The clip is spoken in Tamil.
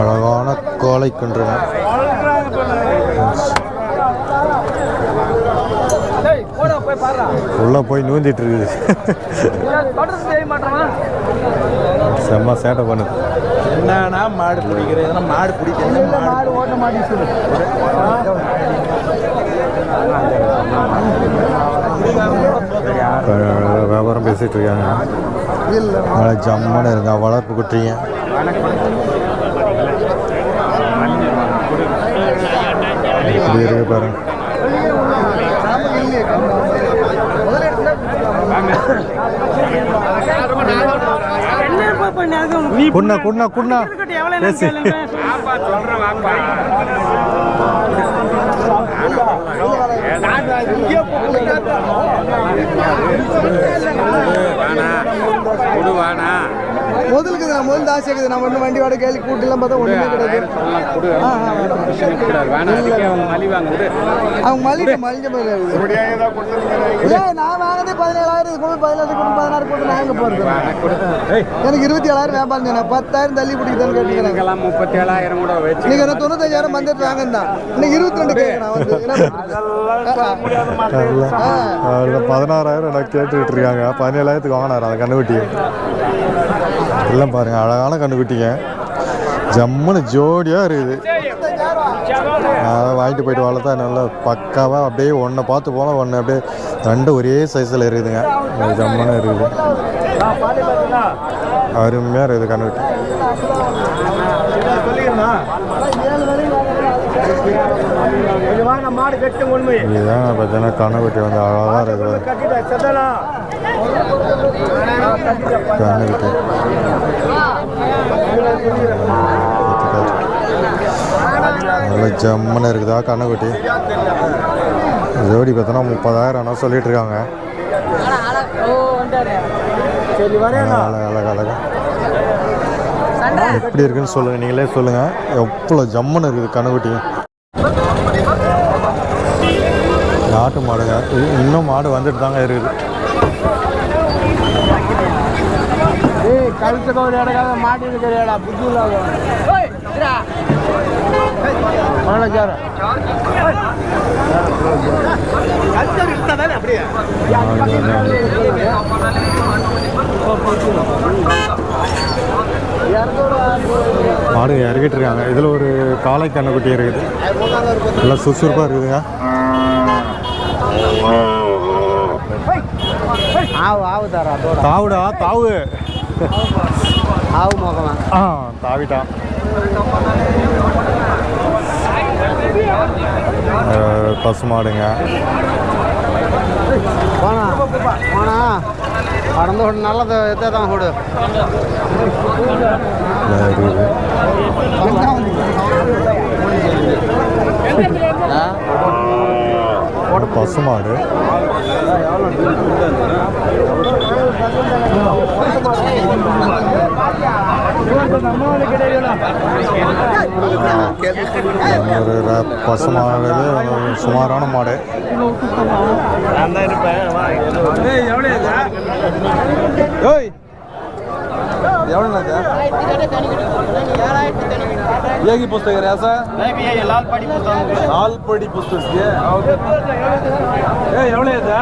அழகான கோலை குன்றுங்க உள்ள போய் நூந்திட்டு இருக்குது. செம்ம சேட்டை பண்ணுது. என்னன்னா மாடு பிடிக்கிறது? மாடு பிடிக்கிறது. மாடு ஓட்ட வியாபாரம் பேசிட்டு இருக்காங்க. நல்லா ஜம்முன்னு இருங்க வளர்ப்பு குட்டிங்க. இப்படி இருக்கு பாருங்க. குண்ணா குண்ணா குண்ணா. பேசி. வேணா முதலுக்கு நான் முதல் ஆசை இருக்குது. நம்ம இன்னும் வண்டி வாடகை கேள்வி கூட்டெல்லாம் பார்த்தா ஒன்றுமே கிடையாது. அவங்க மலிட்டு மலிஞ்ச ஏய், நான் வாங்கினதே பதினேழாயிரம் கூட பதினேழு கூட பதினாறு போட்டு நான் எங்க போறது? எனக்கு இருபத்தி ஏழாயிரம் வியாபாரம் தானே பத்தாயிரம் தள்ளி பிடிக்குதுன்னு கேட்டுக்கிறேன். முப்பத்தி ஏழாயிரம் கூட வச்சு நீங்க என்ன தொண்ணூத்தஞ்சாயிரம் வந்துட்டு வாங்கன்னு தான் இருபத்தி ரெண்டு கேட்குறேன் வந்து பதினாறாயிரம் நான் கேட்டுக்கிட்டு இருக்காங்க. பதினேழாயிரத்துக்கு வாங்கினார் அந்த கண்ணுக்குட்டி எல்லாம் பாருங்க அழகான கண்ணுக்குட்டிங்க ஜம்முன்னு ஜோடியாக இருக்குது. அதை வாங்கிட்டு போயிட்டு வளர்த்தா நல்லா பக்காவாக அப்படியே ஒன்றை பார்த்து போனால் ஒன்று அப்படியே ரெண்டு ஒரே சைஸில் இருக்குதுங்க. ஜம்முன்னு இருக்குது. அருமையாக இருக்குது கண்ணுக்குட்டி இதுதான் பார்த்தீங்கன்னா கண்ணுக்குட்டி வந்து அழகாக இருக்குது கண்ணுக்குட்டி நல்ல ஜம்முன்னு இருக்குதா கண்ணுக்குட்டி ஜோடி பார்த்தோன்னா முப்பதாயிரம் சொல்லிட்டு இருக்காங்க. அழகா அழகா. எப்படி இருக்குன்னு சொல்லுங்க நீங்களே சொல்லுங்க. எவ்வளோ ஜம்முன்னு இருக்குது கண்ணுக்குட்டி. நாட்டு மாடுங்க இன்னும் மாடு வந்துட்டு தாங்க இருக்குது. ஏய் கழுத்துக்கு ஒரு மாட்டி இருக்கிறேடா புத்தி இல்லாத சார் மாடு இறக்கிட்டு இருக்காங்க. இதில் ஒரு காளை கண்ணுக்குட்டி இருக்குது. நல்லா சுறுசுறுப்பாக இருக்குதுங்க. ஆவு ஆவு தர தாவுடா தாவு. ஆவு மோகமா. ஆ தாவிட்டான். பசு மாடுங்க கடந்த ஒரு நல்லது தான் கொடு இதெல்லாம் ஒரு பசு மாடு ஒரு ர- பசு மாடு இது சுமாரான மாடு ஏய் எவ்வளோ ಹೇಗೆ ಪುಸ್ತಕ ರೀ ಸರ್ ಲಾಲ್ ಪಡಿ ಪುಸ್ತಕ ಲಾಲ್ ಪಡಿ ಪುಸ್ತಕ ಏ ಎವಳೆ ಇದೆ